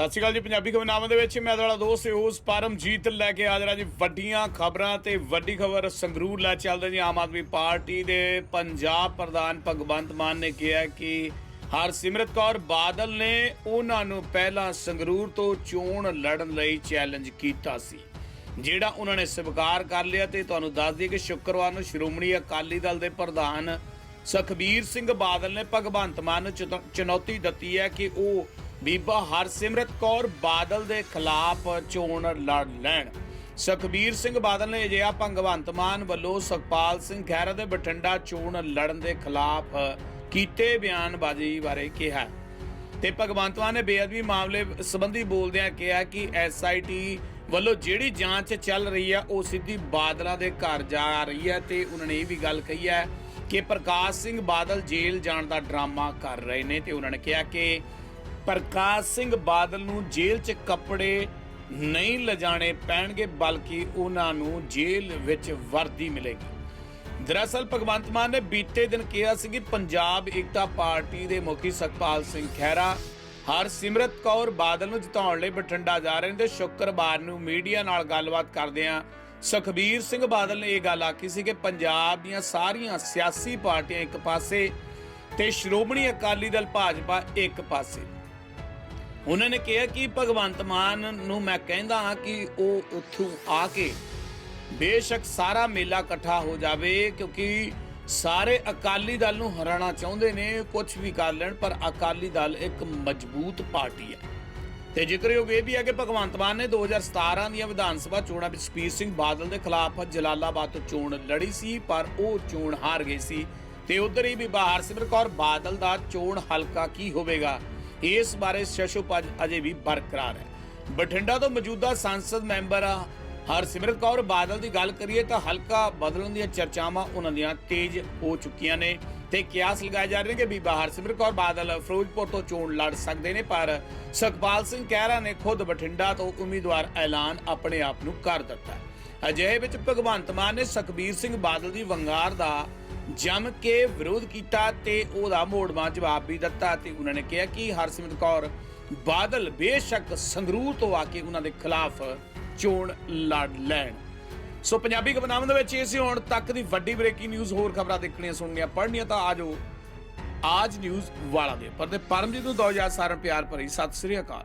ਸਤਿ ਸ਼੍ਰੀ ਅਕਾਲ ਜੀ, ਪੰਜਾਬੀ ਖਬਰਨਾਮਾ ਦੇ ਵਿੱਚ ਮੈਂ ਤੁਹਾਡਾ ਦੋਸਤ ਹੋਸ ਪਰਮਜੀਤ ਲੈ ਕੇ ਹਾਜ਼ਰ ਹਾਂ ਜੀ। ਵੱਡੀਆਂ ਖਬਰਾਂ ਤੇ ਵੱਡੀ ਖਬਰ ਸੰਗਰੂਰ ਲੈ ਚੱਲਦੇ ਜੀ। ਆਮ ਆਦਮੀ ਪਾਰਟੀ ਦੇ ਪੰਜਾਬ ਪ੍ਰਧਾਨ ਭਗਵੰਤ ਮਾਨ ਨੇ ਕਿਹਾ ਕਿ ਹਰਸਿਮਰਤ ਕੌਰ ਬਾਦਲ ਨੇ ਉਹਨਾਂ ਨੂੰ ਪਹਿਲਾਂ ਸੰਗਰੂਰ ਤੋਂ ਚੋਣ ਲੜਨ ਲਈ ਚੈਲੰਜ ਕੀਤਾ ਸੀ। ਜਿਹੜਾ ਉਹਨਾਂ ਨੇ ਸਵੀਕਾਰ ਕਰ ਲਿਆ ਤੇ ਤੁਹਾਨੂੰ ਦੱਸ ਦਈਏ ਕਿ ਸ਼ੁੱਕਰਵਾਰ ਨੂੰ ਸ਼੍ਰੋਮਣੀ ਅਕਾਲੀ ਦਲ ਦੇ ਪ੍ਰਧਾਨ ਸੁਖਬੀਰ ਸਿੰਘ ਬਾਦਲ ਨੇ ਭਗਵੰਤ ਮਾਨ ਨੂੰ ਚੁਣੌ- ਚੁਣੌਤੀ ਦਿੱਤੀ ਹੈ ਕਿ ਉਹ ਬੀਬਾ ਹਰਸਿਮਰਤ ਕੌਰ ਬਾਦਲ ਦੇ ਖਿਲਾਫ ਚੋਣ ਲੜ ਲੈਣ। ਸੁਖਬੀਰ ਸਿੰਘ ਬਾਦਲ ਨੇ ਅਜਿਹਾ ਭਗਵੰਤ ਮਾਨ ਵੱਲੋਂ ਸੁਖਪਾਲ ਸਿੰਘ ਖਹਿਰਾ ਦੇ ਬਠਿੰਡਾ ਚੋਣ ਲੜਨ ਦੇ ਖਿਲਾਫ ਕੀਤੇ ਬਿਆਨਬਾਜ਼ੀ ਬਾਰੇ ਕਿਹਾ। ਤੇ ਭਗਵੰਤ ਮਾਨ ਨੇ ਬੇਅਦਬੀ ਮਾਮਲੇ ਸੰਬੰਧੀ ਬੋਲਦਿਆਂ ਕਿਹਾ ਕਿ ਐਸਆਈਟੀ ਵੱਲੋਂ ਜਿਹੜੀ ਜਾਂਚ ਚੱਲ ਰਹੀ ਹੈ ਉਹ ਸਿੱਧੀ ਬਾਦਲਾਂ ਦੇ ਘਰ ਜਾ ਰਹੀ ਹੈ ਤੇ ਉਹਨਾਂ ਨੇ ਇਹ ਵੀ ਗੱਲ ਕਹੀ ਹੈ ਕਿ ਪ੍ਰਕਾਸ਼ ਸਿੰਘ ਬਾਦਲ ਜੇਲ੍ਹ ਜਾਣ ਦਾ ਡਰਾਮਾ ਕਰ ਰਹੇ ਨੇ ਤੇ ਉਹਨਾਂ ਨੇ ਕਿਹਾ ਕਿ ਪ੍ਰਕਾਸ਼ ਸਿੰਘ ਬਾਦਲ ਨੂੰ ਜੇਲ੍ਹ 'ਚ ਕੱਪੜੇ ਨਹੀਂ ਲਿਜਾਣੇ ਪੈਣਗੇ, ਬਲਕਿ ਉਹਨਾਂ ਨੂੰ ਜੇਲ੍ਹ ਵਿੱਚ ਵਰਦੀ ਮਿਲੇਗੀ। ਦਰਅਸਲ ਭਗਵੰਤ ਮਾਨ ਨੇ ਬੀਤੇ ਦਿਨ ਕਿਹਾ ਸੀ ਕਿ ਪੰਜਾਬ ਏਕਤਾ ਪਾਰਟੀ ਦੇ ਮੁਖੀ ਸੁਖਪਾਲ ਸਿੰਘ ਖਹਿਰਾ, ਹਰਸਿਮਰਤ ਕੌਰ ਬਾਦਲ ਨੂੰ ਜਿਤਾਉਣ ਲਈ ਬਠਿੰਡਾ ਜਾ ਰਹੇ ਨੇ ਤੇ ਸ਼ੁੱਕਰਵਾਰ ਨੂੰ ਮੀਡੀਆ ਨਾਲ ਗੱਲਬਾਤ ਕਰਦਿਆਂ ਸੁਖਬੀਰ ਸਿੰਘ ਬਾਦਲ ਨੇ ਇਹ ਗੱਲ ਆਖੀ ਸੀ ਕਿ ਪੰਜਾਬ ਦੀਆਂ ਸਾਰੀਆਂ ਸਿਆਸੀ ਪਾਰਟੀਆਂ ਇੱਕ ਪਾਸੇ ਤੇ ਸ਼੍ਰੋਮਣੀ ਅਕਾਲੀ ਦਲ ਭਾਜਪਾ ਇੱਕ ਪਾਸੇ। ਉਹਨਾਂ ਨੇ ਕਿਹਾ ਕਿ ਭਗਵੰਤ ਮਾਨ ਨੂੰ ਮੈਂ ਕਹਿੰਦਾ ਹਾਂ ਕਿ ਉਹ ਉੱਥੋਂ ਆ ਕੇ ਬੇਸ਼ੱਕ ਸਾਰਾ ਮੇਲਾ ਇਕੱਠਾ ਹੋ ਜਾਵੇ, ਕਿਉਂਕਿ ਸਾਰੇ ਅਕਾਲੀ ਦਲ ਨੂੰ ਹਰਾਉਣਾ ਚਾਹੁੰਦੇ ਨੇ ਕੁਝ ਵੀ ਕਰ ਲੈਣ, ਪਰ ਅਕਾਲੀ ਦਲ ਇੱਕ ਮਜ਼ਬੂਤ ਪਾਰਟੀ ਹੈ। ਤੇ ਜ਼ਿਕਰਯੋਗ ਇਹ ਵੀ ਹੈ ਕਿ ਭਗਵੰਤ ਮਾਨ ਨੇ 2017 ਦੀਆਂ ਵਿਧਾਨ ਸਭਾ ਚੋਣਾਂ ਵਿੱਚ ਸੁਖਬੀਰ ਸਿੰਘ ਬਾਦਲ ਦੇ ਖਿਲਾਫ ਜਲਾਲਾਬਾਦ ਤੋਂ ਚੋਣ ਲੜੀ ਸੀ, ਪਰ ਉਹ ਚੋਣ ਹਾਰ ਗਏ ਸੀ। ਤੇ ਉਧਰ ਹੀ ਵੀ ਬਾਹਰ ਸਿਮਰ ਕੌਰ, ਬਾਦਲ ਦਾ ਚੋਣ ਹਲਕਾ ਕੀ ਹੋਵੇਗਾ? ਇਸ ਬਾਰੇ ਸ਼ਸ਼ੋਪਜ ਅਜੇ ਵੀ ਬਰਕਰਾਰ ਹੈ। ਬਠਿੰਡਾ ਤੋਂ ਮੌਜੂਦਾ ਸੰਸਦ ਮੈਂਬਰ ਹਰਸਿਮਰਤ ਕੌਰ। ਬਾਦਲ ਦੀ ਗੱਲ ਕਰੀਏ ਤਾਂ ਹਲਕਾ ਬਦਲਣ ਦੀਆਂ ਚਰਚਾਵਾਂ ਉਹਨਾਂ ਦੀਆਂ ਤੇਜ਼ ਹੋ ਚੁੱਕੀਆਂ ਨੇ ਤੇ ਕਿਆਸ ਲਗਾਏ ਜਾ ਰਹੇ ਨੇ ਕਿ ਬੀਬਾ ਹਰਸਿਮਰਤ ਕੌਰ ਬਾਦਲ ਫਿਰੋਜ਼ਪੁਰ ਤੋਂ ਚੋਣ ਲੜ ਸਕਦੇ ਨੇ, ਪਰ ਸੁਖਪਾਲ ਸਿੰਘ ਕਹਿਰਾ ਨੇ, ਖੁਦ ਬਠਿੰਡਾ ਤੋਂ ਉਮੀਦਵਾਰ ਐਲਾਨ ਆਪਣੇ ਆਪ ਨੂੰ ਕਰ ਦਿੱਤਾ ਹੈ। ਅਜਿਹੇ ਵਿੱਚ ਭਗਵੰਤ ਮਾਨ ਨੇ ਸੁਖਬੀਰ ਸਿੰਘ ਬਾਦਲ ਦੀ ਵੰਗਾਰ ਦਾ ਜੰਮ ਕੇ ਵਿਰੋਧ ਕੀਤਾ ਤੇ ਉਹਦਾ ਮੋੜਵਾ ਜਵਾਬ ਵੀ ਦਿੱਤਾ ਤੇ ਉਹਨਾਂ ਨੇ ਕਿਹਾ ਕਿ ਹਰਸਿਮਰਤ ਕੌਰ ਬਾਦਲ ਬੇਸ਼ੱਕ ਸੰਗਰੂਰ ਤੋਂ ਆ ਕੇ ਉਹਨਾਂ ਦੇ ਖਿਲਾਫ ਚੋਣ ਲੜ ਲੈਣ। ਸੋ ਪੰਜਾਬੀ ਖਬਰਨਾਮੇ ਦੇ ਵਿੱਚ ਇਹ ਸੀ, ਹੁਣ ਤੱਕ ਦੀ ਵੱਡੀ ਬ੍ਰੇਕਿੰਗ ਨਿਊਜ਼, ਹੋਰ ਖਬਰਾਂ ਦੇਖਣੀਆਂ ਸੁਣਨੀਆਂ ਪੜ੍ਹਨੀਆਂ ਤਾਂ ਆਜੋ ਆਜ ਨਿਊਜ਼ ਵਾਲਾ ਦੇ ਪਰ ਤੇ ਪਰਮਜੀਤ ਨੂੰ ਦੋ ਯਾਰ ਸਾਰਾ ਪਿਆਰ ਭਰੀ ਸਤਿ ਸ੍ਰੀ ਅਕਾਲ।